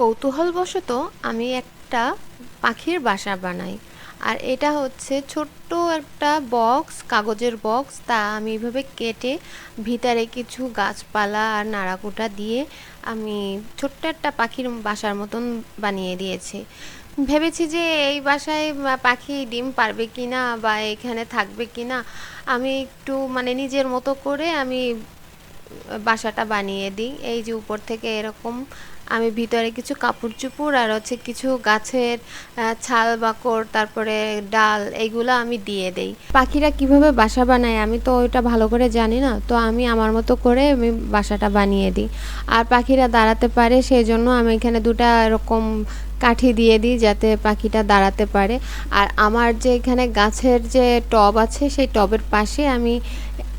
কৌতূহলবশত আমি একটা পাখির বাসা বানাই। আর এটা হচ্ছে ছোট্ট একটা বক্স, কাগজের বক্স। তা আমি এভাবে কেটে ভিতরে কিছু গাছপালা আর নাড়াকুটা দিয়ে আমি ছোট্ট একটা পাখির বাসার মতন বানিয়ে দিয়েছি। ভেবেছি যে এই বাসায় পাখি ডিম পারবে কি না বা এখানে থাকবে কি না আমি একটু মানে নিজের মতো করে আমি বাসাটা বানিয়ে দিই। এই যে উপর থেকে এরকম আমি ভিতরে কিছু কাপড় চুপড় আর হচ্ছে কিছু গাছের ছাল বাকড় তারপরে ডাল এইগুলো আমি দিয়ে দেই। পাখিরা কীভাবে বাসা বানায় আমি তো ওইটা ভালো করে জানি না, তো আমি আমার মতো করে আমি বাসাটা বানিয়ে দিই। আর পাখিরা দাঁড়াতে পারে সেই জন্য আমি এখানে দুটা এরকম কাঠি দিয়ে দিই যাতে পাখিটা দাঁড়াতে পারে। আর আমার যে এখানে গাছের যে টব আছে সেই টবের পাশে আমি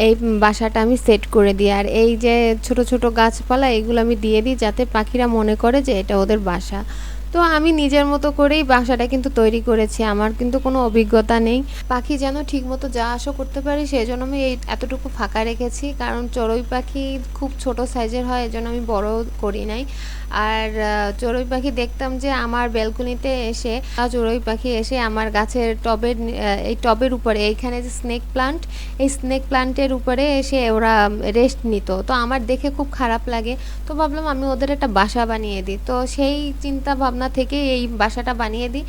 এই বাসাটা আমি সেট করে দিই। আর এই যে ছোট ছোট গাছপালা, এগুলো আমি দিয়ে দিই যাতে পাখিরা মনে করে যে এটা ওদের বাসা। তো আমি নিজের মতো করেই বাসাটা কিন্তু তৈরি করেছি। আমার কিন্তু কোনো অভিজ্ঞতা নেই। পাখি যেন ঠিকমতো যা আসা করতে পারি সেই জন্য আমি এই এতটুকু ফাঁকা রেখেছি। কারণ চড়ুই পাখি খুব ছোট সাইজের হয়, এজন্য আমি বড় করি নাই। আর চড়ুই পাখি দেখতাম যে আমার ব্যালকনিতে এসে চড়ুই পাখি এসে আমার গাছের টবের এই টবের উপরে, এইখানে যে স্নেক প্লান্ট, এই স্নেক প্লান্টের উপরে এসে ওরা রেস্ট নিত। তো আমার দেখে খুব খারাপ লাগে। তো ভাবলাম আমি ওদের একটা বাসা বানিয়ে দিই। তো সেই চিন্তা ভাবনা থেকে এই বাসাটা বানিয়ে দিই।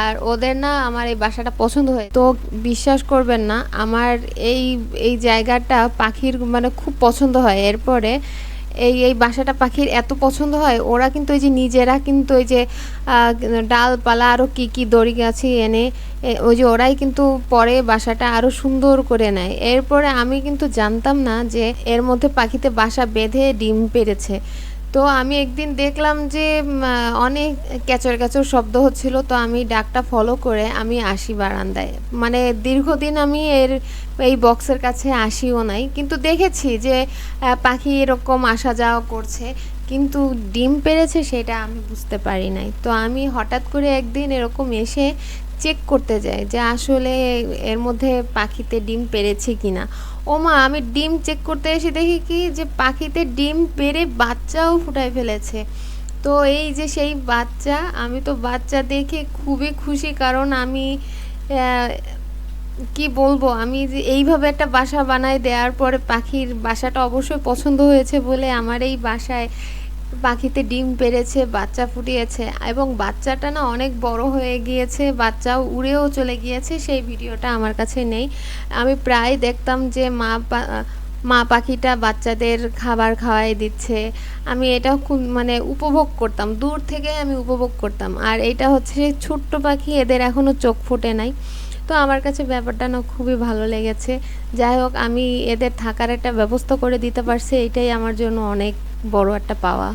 আর ওদের না আমার এই বাসাটা পছন্দ হয়। তো বিশ্বাস করবেন না, আমার এই এই জায়গাটা পাখির মানে খুব পছন্দ হয়। এরপরে এই এই বাসাটা পাখির এত পছন্দ হয়, ওরা কিন্তু ওই যে নিজেরা কিন্তু ওই যে ডালপালা আরও কী কী দড়ি গাছি এনে ওই যে ওরাই কিন্তু পরে বাসাটা আরও সুন্দর করে নেয়। এরপরে আমি কিন্তু জানতাম না যে এর মধ্যে পাখিতে বাসা বেঁধে ডিম পেড়েছে। তো আমি একদিন দেখলাম যে অনেক ক্যাচর ক্যাচর শব্দ হচ্ছিল, তো আমি ডাকটা ফলো করে আমি আসি বারান্দায়। মানে দীর্ঘদিন আমি এর, এই বক্সের কাছে আসিও নাই, কিন্তু দেখেছি যে পাখি এরকম আসা যাওয়া করছে, কিন্তু ডিম পেরেছে সেটা আমি বুঝতে পারি নাই। তো আমি হঠাৎ করে একদিন এরকম এসে চেক করতে যাই যে আসলে এর মধ্যে পাখিতে ডিম পেড়েছে কিনা। ও মা, আমি ডিম চেক করতে এসে দেখি কি যে পাখিতে ডিম পেরে বাচ্চাও ফুটায় ফেলেছে। তো এই যে সেই বাচ্চা, আমি তো বাচ্চা দেখে খুবই খুশি কারণ আমি কি বলব, আমি যে এইভাবে একটা বাসা বানাই দেওয়ার পরে পাখির বাসাটা অবশ্যই পছন্দ হয়েছে বলে আমার এই বাসায় পাখিতে ডিম পেড়েছে, বাচ্চা ফুটিয়েছে এবং বাচ্চাটা না অনেক বড় হয়ে গিয়েছে, বাচ্চাও উড়েও চলে গিয়েছে, সেই ভিডিওটা আমার কাছে নেই। আমি প্রায় দেখতাম যে মা মা পাখিটা বাচ্চাদের খাবার খাওয়াই দিচ্ছে। আমি এটা খুব মানে উপভোগ করতাম, দূর থেকে আমি উপভোগ করতাম। আর এটা হচ্ছে ছোট্ট পাখি, এদের এখনও চোখ ফোটে নাই। তো আমার কাছে ব্যাপারটা না খুবই ভালো লেগেছে। যাই হোক, আমি এদের থাকার একটা ব্যবস্থা করে দিতে পারছি, এটাই আমার জন্য অনেক বড় একটা পাওয়া।